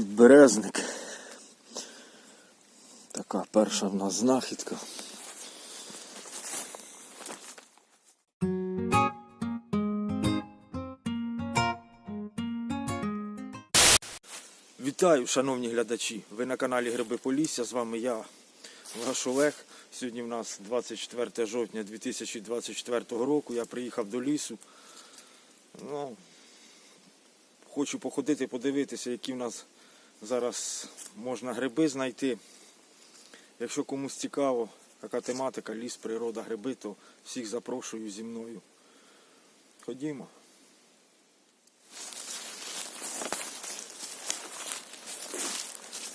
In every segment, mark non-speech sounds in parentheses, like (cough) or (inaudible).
підберезник. Така перша в нас знахідка. Вітаю, шановні глядачі! Ви на каналі Гриби Полісся. З вами я, ваш Олег. Сьогодні в нас 24 жовтня 2024 року. Я приїхав до лісу. Ну, хочу походити, подивитися, які в нас зараз можна гриби знайти. Якщо комусь цікаво, яка тематика, ліс, природа, гриби, то всіх запрошую зі мною. Ходімо.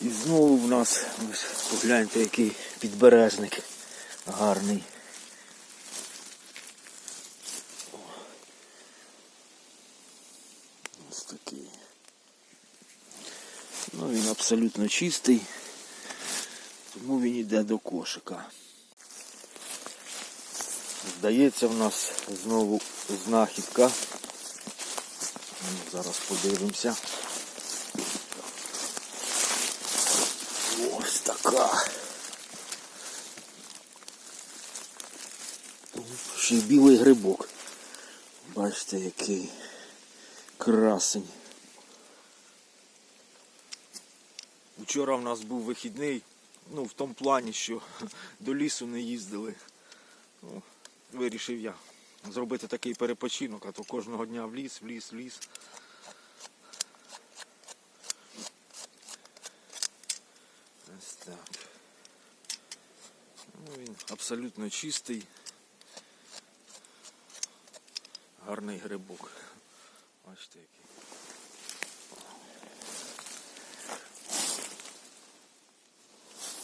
І знову в нас, ось погляньте, який підберезник гарний. О. Ось такий. Ну він абсолютно чистий, тому він йде до кошика. Здається, в нас знову знахідка. Ну, Зараз подивимося. Ось така. Ще й білий грибок. Бачите, який красень. Вчора в нас був вихідний, ну в тому плані, що (laughs) до лісу не їздили. Ну, вирішив я зробити такий перепочинок, а то кожного дня в ліс, в ліс, в ліс. Ось так. Ну, він абсолютно чистий. Гарний грибок. Бачите який.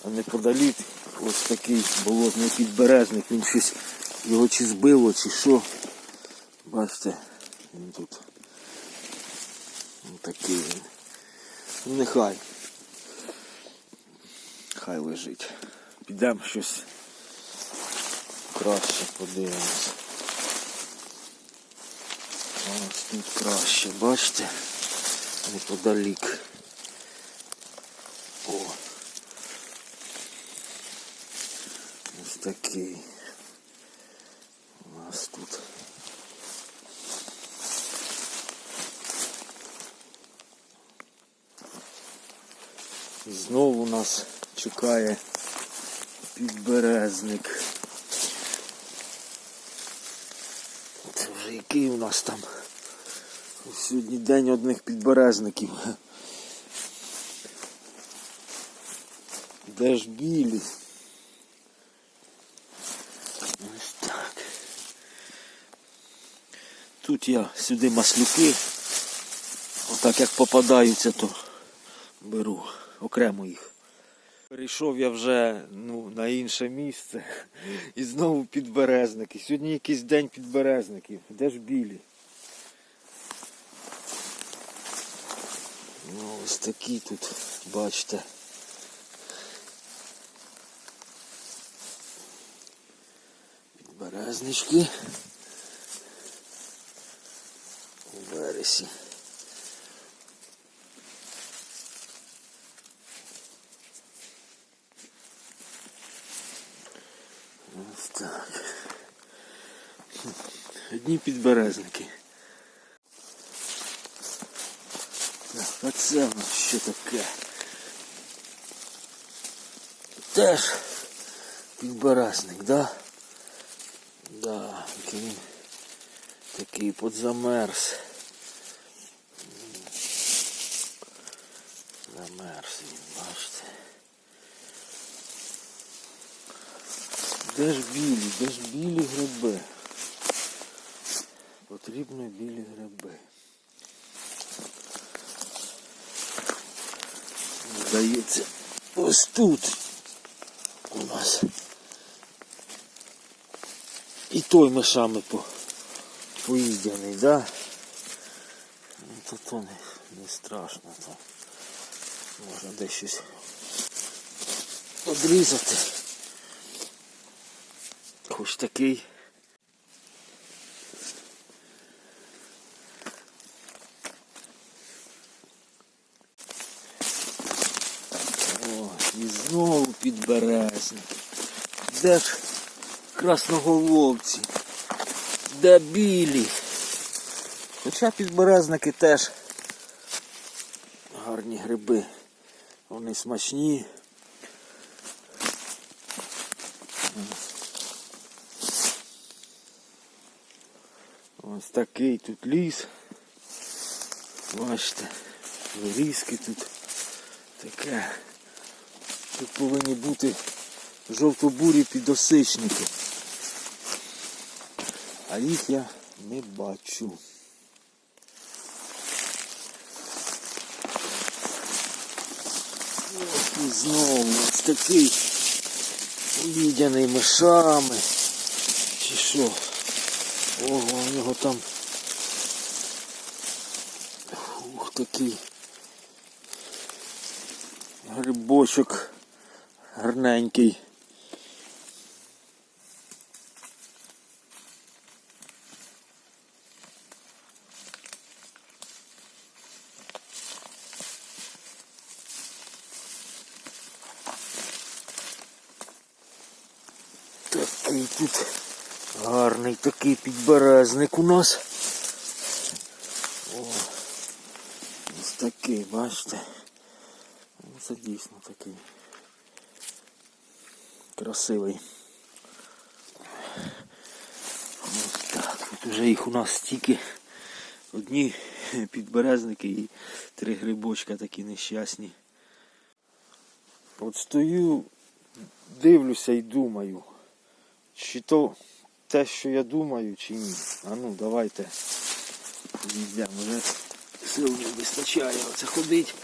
А неподалік ось такий болотний підберезник, він щось його чи збило, чи що. Бачите, він тут. Такий він. Ну нехай. Хай лежить. Підемо щось краще подивимось. Ось тут краще, бачите? Неподалік. О. такий. У нас тут. Знову нас чекає підберезник. Це вже який у нас там? Сьогодні день одних підберезників. Де ж білі? Ось так. Тут я сюди маслюки. Отак як попадаються, то беру окремо їх. Перейшов я вже ну, на інше місце і знову підберезники. Сьогодні якийсь день підберезників. Де ж білі? Ну, ось такі тут, бачите. Підберезнички. У вересі. Ось так. Одні підберезники. А це в нас що таке? Теж підберезник, да? Да, такий, такий подзамерз. Замерз він, бачите. Де ж білі, де ж білі гриби? Потрібно білі гриби. Здається, ось тут у нас. І той мишами по, поїдяний, да? Ну, то то не, не страшно, то можна десь щось одрізати хоч такий. О, і знову підберезник. Де ж красноголовці? Де білі? Хоча підберезники теж гарні гриби. Вони смачні. Ось такий тут ліс. Бачите, вирізки тут таке. Тут повинні бути жовто-бурі підосичники. А їх я не бачу. Ось і знову ось такий обідяний мишами. Чи що? Ого, у нього там. Ух, такий грибочок гарненький. Такий тут гарний такий підберезник у нас. О, ось такий, бачите? Ну, Це дійсно такий красивий. Ось так, тут вже їх у нас стільки. Одні (laughs) підберезники і три грибочка такі нещасні. От стою, дивлюся і думаю, чи то те, що я думаю, чи ні. А ну давайте йдемо. Вже сил не вистачає оце ходить.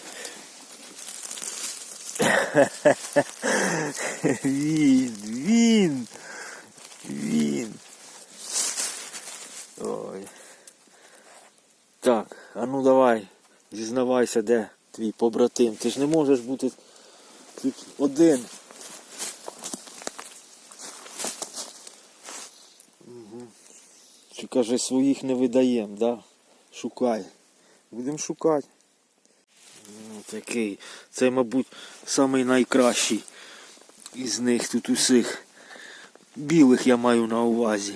Він, він, він. Ой. Так, а ну давай, зізнавайся, де твій побратим. Ти ж не можеш бути тут один. Каже, своїх не видаємо, да? Шукай. Будемо шукати. Ну, такий. Це, мабуть, самий найкращий із них тут усіх. Білих я маю на увазі.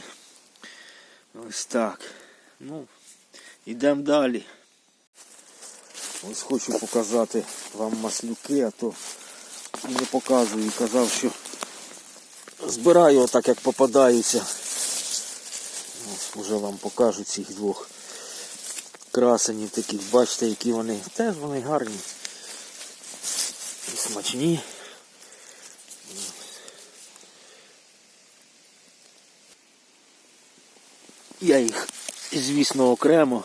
Ось так. Ну, йдемо далі. Ось хочу показати вам маслюки, а то не показую. Казав, що збираю отак, як попадаються. Ось вже вам покажу цих двох красенів таких. Бачите, які вони. Теж вони гарні. І смачні. Я їх, звісно, окремо.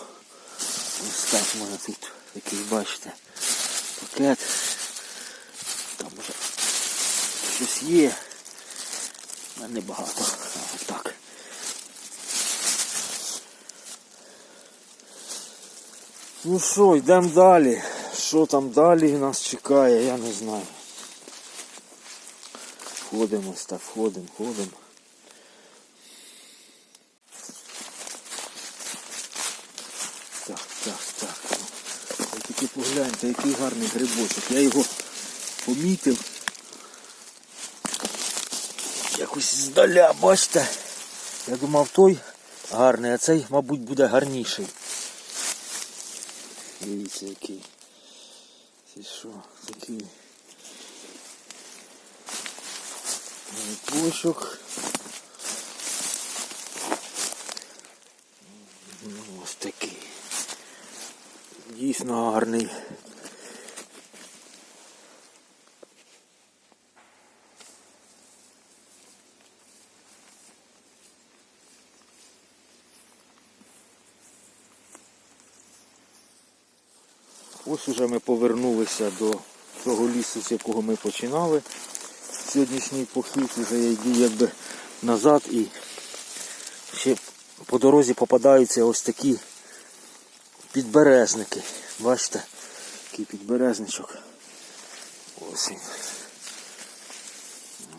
Ось так в мене тут такий, бачите, пакет. Там вже щось є. Мене небагато. Ось так. Ну що, йдемо далі. Що там далі нас чекає, я не знаю. Ходимо ось так, ходимо, ходимо. Так, так, так. ну. Ви тільки погляньте, який гарний грибочок. Я його помітив. Якось здаля, бачите. Я думав той гарний, а цей, мабуть, буде гарніший. Дивіться який. Це що, такий. Ну, ось такий. Дійсно гарний. Ось уже ми повернулися до того лісу, з якого ми починали. Сьогоднішній похід вже я йду якби назад і ще по дорозі попадаються ось такі підберезники. Бачите, який підберезничок. Ось він.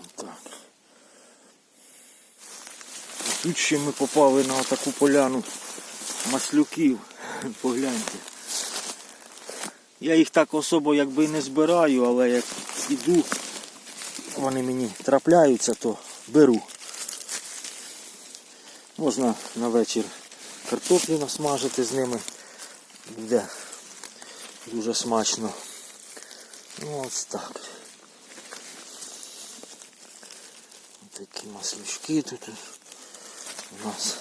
Отак. Тут ще ми попали на таку поляну маслюків. Погляньте. Я їх так особо якби і не збираю, але як іду, вони мені трапляються, то беру. Можна на вечір картоплю насмажити з ними. Буде дуже смачно. Ну ось так. Такі маслючки тут у нас.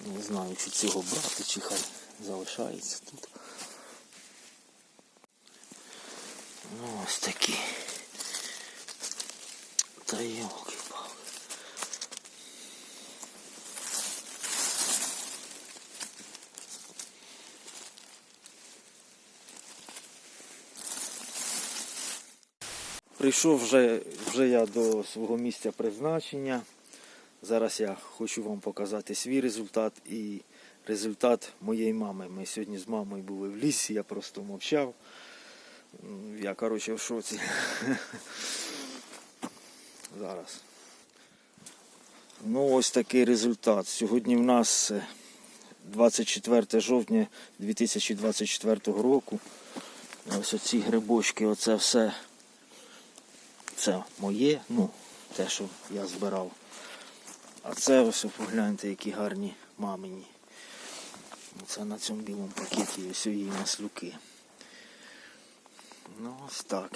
Не знаю, чи цього брати, чи хай залишається тут. Ну, ось такі. Та йолки палки Прийшов вже, вже я до свого місця призначення. Зараз я хочу вам показати свій результат і результат моєї мами. Ми сьогодні з мамою були в лісі, я просто мовчав. Я, коротше, в шоці. (laughs) Зараз. Ну, ось такий результат. Сьогодні в нас е, 24 жовтня 2024 року. Ось оці грибочки, оце все. Це моє, ну, те, що я збирав. А це ось погляньте, які гарні мамині. Це на цьому білому пакеті ось її маслюки. Ну ось так.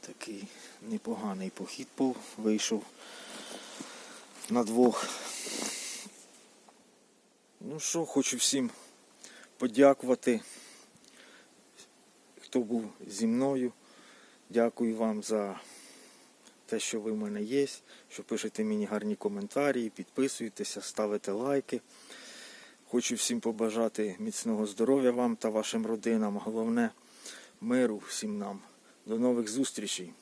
Такий непоганий похід був, вийшов на двох. Ну що, хочу всім подякувати, хто був зі мною. Дякую вам за те, що ви в мене є, що пишете мені гарні коментарі, підписуєтеся, ставите лайки. Хочу всім побажати міцного здоров'я вам та вашим родинам. Головне миру всім нам. До нових зустрічей.